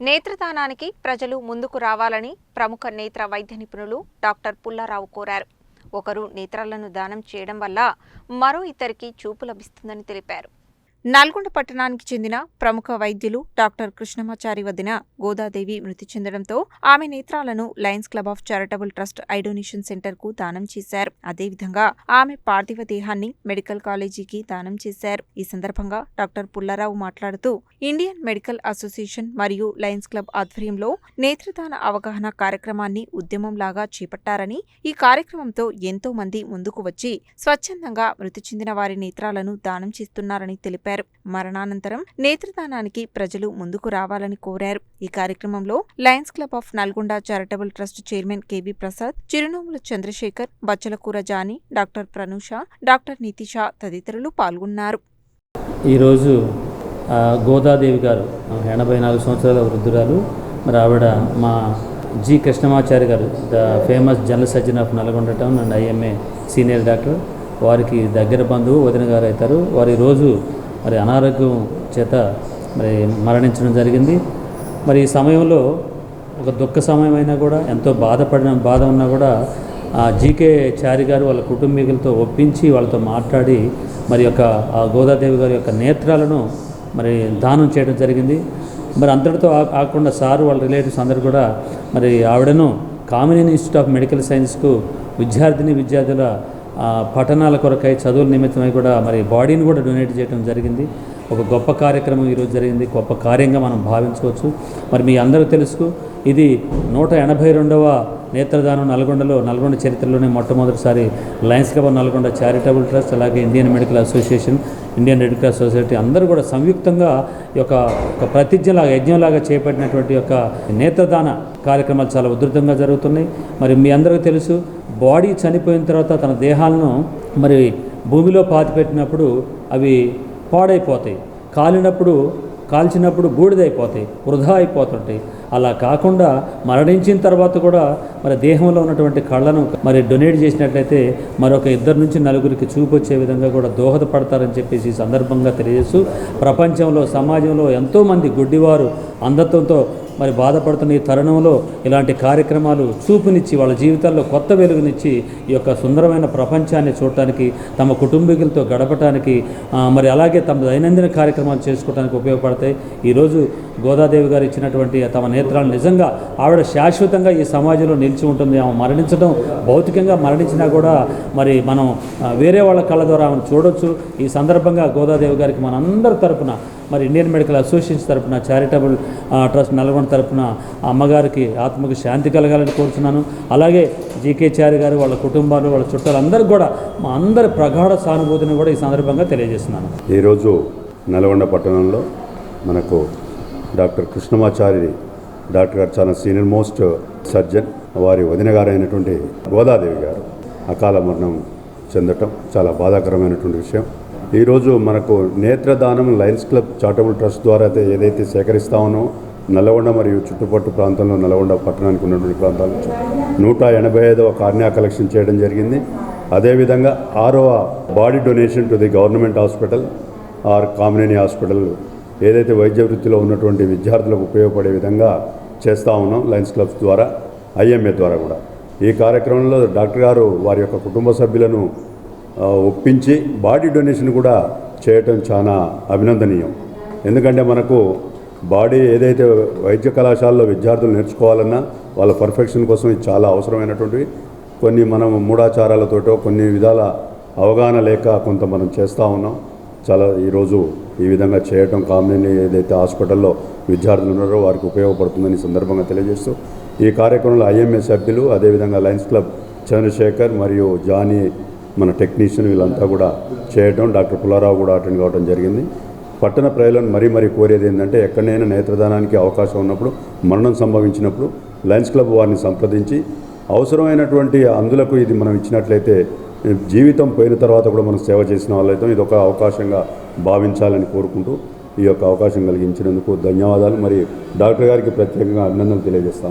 నేత్రదానానికి ప్రజలు ముందుకు రావాలని ప్రముఖ నేత్ర వైద్య నిపుణులు డాక్టర్ పుల్లారావు కోరారు. ఒకరు నేత్రాలను దానం చేయడం వల్ల మరో ఇద్దరికి చూపు లభిస్తుందని తెలిపారు. నల్గొండ పట్టణానికి చెందిన ప్రముఖ వైద్యులు డాక్టర్ కృష్ణమాచారి వదిన గోదాదేవి మృతి చెందడంతో ఆమె నేత్రాలను Lions Club of charitable trust eye donation సెంటర్కు దానం చేశారు. అదేవిధంగా ఆమె పార్థివ దేహాన్ని మెడికల్ కాలేజీకి దానం చేశారు. ఈ సందర్భంగా డాక్టర్ పుల్లారావు మాట్లాడుతూ ఇండియన్ మెడికల్ అసోసియేషన్ మరియు లయన్స్ క్లబ్ ఆధ్వర్యంలో నేత్రదాన అవగాహన కార్యక్రమాన్ని ఉద్యమంలాగా చేపట్టారని ఈ కార్యక్రమంతో ఎంతో మంది ముందుకు వచ్చి స్వచ్ఛందంగా మృతి చెందిన వారి నేత్రాలను దానం చేస్తున్నారని తెలిపారు. మరణానంతరం నేత్రదానానికి ప్రజలు ముందుకు రావాలని కోరారు. ఈ కార్యక్రమంలో Lions Club of Nalgonda charitable trust chairman K V Prasad Chirunomula Chandrasekhar Bachalakura Jani doctor Pranusha doctor Nitisha తదితరులు పాల్గొన్నారు. ఈరోజు గోదాదేవి గారు ఎనభై నాలుగు సంవత్సరాల వృద్ధురాలు మరి ఆవిడ మా G Krishnamachari garu the famous general surgeon of Nalgonda town and IMA senior doctor. వారికి దగ్గర బంధువు వదిన గారు అవుతారు. వారి రోజు మరి అనారోగ్యం చేత మరి మరణించడం జరిగింది. మరి ఈ సమయంలో ఒక దుఃఖ సమయం అయినా కూడా ఎంతో బాధపడిన బాధ ఉన్నా కూడా ఆ జీకే చారి గారు వాళ్ళ కుటుంబీకులతో ఒప్పించి వాళ్ళతో మాట్లాడి మరి యొక్క ఆ గోదాదేవి గారి యొక్క నేత్రాలను మరి దానం చేయడం జరిగింది. మరి అంతటితో ఆ- ఆకుండా సారు వాళ్ళ రిలేటివ్స్ అందరూ కూడా మరి ఆవిడను కామినేని ఇన్స్టిట్యూట్ ఆఫ్ మెడికల్ సైన్స్కు విద్యార్థిని విద్యార్థుల పఠనాల కొరకై చదువుల నిమిత్తమై కూడా మరి బాడీని కూడా డొనేట్ చేయడం జరిగింది. ఒక గొప్ప కార్యక్రమం ఈరోజు జరిగింది. గొప్ప కార్యంగా మనం భావించవచ్చు. మరి మీ అందరూ తెలుసు ఇది నూట ఎనభై రెండవ నేత్రదానం నల్గొండలో నల్గొండ చరిత్రలోనే మొట్టమొదటిసారి Lions Club Nalgonda charitable trust అలాగే Indian Medical Association Indian Red Cross Society అందరూ కూడా సంయుక్తంగా ఈ యొక్క ఒక ప్రతిజ్ఞలాగా యజ్ఞంలాగా చేపట్టినటువంటి యొక్క నేత్రదాన కార్యక్రమాలు చాలా ఉధృతంగా జరుగుతున్నాయి. మరి మీ అందరికీ తెలుసు బాడీ చనిపోయిన తర్వాత తన దేహాలను మరి భూమిలో పాతిపెట్టినప్పుడు అవి పాడైపోతాయి. కాలినప్పుడు కాల్చినప్పుడు బూడిదైపోతాయి వృధా అయిపోతుంటాయి. అలా కాకుండా మరణించిన తర్వాత కూడా మరి దేహంలో ఉన్నటువంటి కళ్ళను మరి డొనేట్ చేసినట్లయితే మరొక ఇద్దరు నుంచి నలుగురికి చూపు వచ్చే విధంగా కూడా దోహదపడతారని చెప్పేసి సందర్భంగా తెలియజేస్తూ ప్రపంచంలో సమాజంలో ఎంతోమంది గుడ్డివారు అంధత్వంతో మరి బాధపడుతున్న ఈ తరుణంలో ఇలాంటి కార్యక్రమాలు చూపునిచ్చి వాళ్ళ జీవితాల్లో కొత్త వెలుగునిచ్చి ఈ యొక్క సుందరమైన ప్రపంచాన్ని చూడటానికి తమ కుటుంబీకులతో గడపటానికి మరి అలాగే తమ దైనందిన కార్యక్రమాలు చేసుకోవడానికి ఉపయోగపడతాయి. ఈరోజు గోదాదేవి గారు ఇచ్చినటువంటి తమ నేత్రాలు నిజంగా ఆవిడ శాశ్వతంగా ఈ సమాజంలో నిలిచి ఉంటుంది. ఆమె మరణించడం భౌతికంగా మరణించినా కూడా మరి మనం వేరే వాళ్ళ కళ్ళ ద్వారా ఆమెను చూడొచ్చు. ఈ సందర్భంగా గోదాదేవి గారికి మనందరి తరపున మరి ఇండియన్ మెడికల్ అసోసియేషన్ తరపున చారిటబుల్ ట్రస్ట్ నల్గొండ తరపున అమ్మగారికి ఆత్మకు శాంతి కలగాలని కోరుతున్నాను అలాగే జీకే చారి గారు వాళ్ళ కుటుంబాలు వాళ్ళ చుట్టాలు అందరికీ కూడా మా అందరి ప్రగాఢ సానుభూతిని కూడా ఈ సందర్భంగా తెలియజేస్తున్నాను. ఈరోజు నల్గొండ పట్టణంలో మనకు డాక్టర్ కృష్ణమాచారి డాక్టర్ గారు చాలా సీనియర్ మోస్ట్ సర్జన్ వారి వదిన గారు అయినటువంటి గోదాదేవి గారు అకాల మరణం చెందటం చాలా బాధాకరమైనటువంటి విషయం. ఈరోజు మనకు నేత్రదానం లయన్స్ క్లబ్ చారిటబుల్ ట్రస్ట్ ద్వారా అయితే ఏదైతే సేకరిస్తా ఉన్నామో నల్గొండ మరియు చుట్టుపట్టు ప్రాంతంలో నల్గొండ పట్టణానికి ఉన్నటువంటి ప్రాంతాలు నూట ఎనభై ఐదవ కార్నియా కలెక్షన్ చేయడం జరిగింది. అదేవిధంగా ఆరవ body donation to the government hospital or Kamineni hospital ఏదైతే వైద్య వృత్తిలో ఉన్నటువంటి విద్యార్థులకు ఉపయోగపడే విధంగా చేస్తూ ఉన్నాం లయన్స్ క్లబ్స్ ద్వారా ఐఎంఏ ద్వారా కూడా. ఈ కార్యక్రమంలో డాక్టర్ గారు వారి యొక్క కుటుంబ సభ్యులను ఒప్పించి బాడీ డొనేషన్ కూడా చేయటం చాలా అభినందనీయం. ఎందుకంటే మనకు బాడీ ఏదైతే వైద్య కళాశాలలో విద్యార్థులు నేర్చుకోవాలన్నా వాళ్ళ పర్ఫెక్షన్ కోసం ఇది చాలా అవసరమైనటువంటివి. కొన్ని మనం మూఢాచారాలతోటో కొన్ని విధాల అవగాహన లేక కొంత మనం చేస్తూ ఉన్నాం. చాలా ఈరోజు ఈ విధంగా చేయటం కామినేని ఏదైతే హాస్పిటల్లో విద్యార్థులు ఉన్నారో వారికి ఉపయోగపడుతుందని సందర్భంగా తెలియజేస్తూ ఈ కార్యక్రమంలో ఐఎంఏ సభ్యులు అదేవిధంగా లయన్స్ క్లబ్ చంద్రశేఖర్ మరియు జానీ మన టెక్నీషియన్ వీళ్ళంతా కూడా చేయటం డాక్టర్ పుల్లారావు కూడా అటెండ్ కావడం జరిగింది. పట్టణ ప్రజలను మరీ మరీ కోరేది ఏంటంటే ఎక్కడైనా నేత్రదానానికి అవకాశం ఉన్నప్పుడు మరణం సంభవించినప్పుడు లయన్స్ క్లబ్ వారిని సంప్రదించి అవసరమైనటువంటి అందులకు ఇది మనం ఇచ్చినట్లయితే జీవితం పోయిన తర్వాత కూడా మనం సేవ చేసిన వాళ్ళైతే ఇది ఒక అవకాశంగా భావించాలని కోరుకుంటూ ఈ యొక్క అవకాశం కలిగించినందుకు ధన్యవాదాలు. మరి డాక్టర్ గారికి ప్రత్యేకంగా అభినందనలు తెలియజేస్తా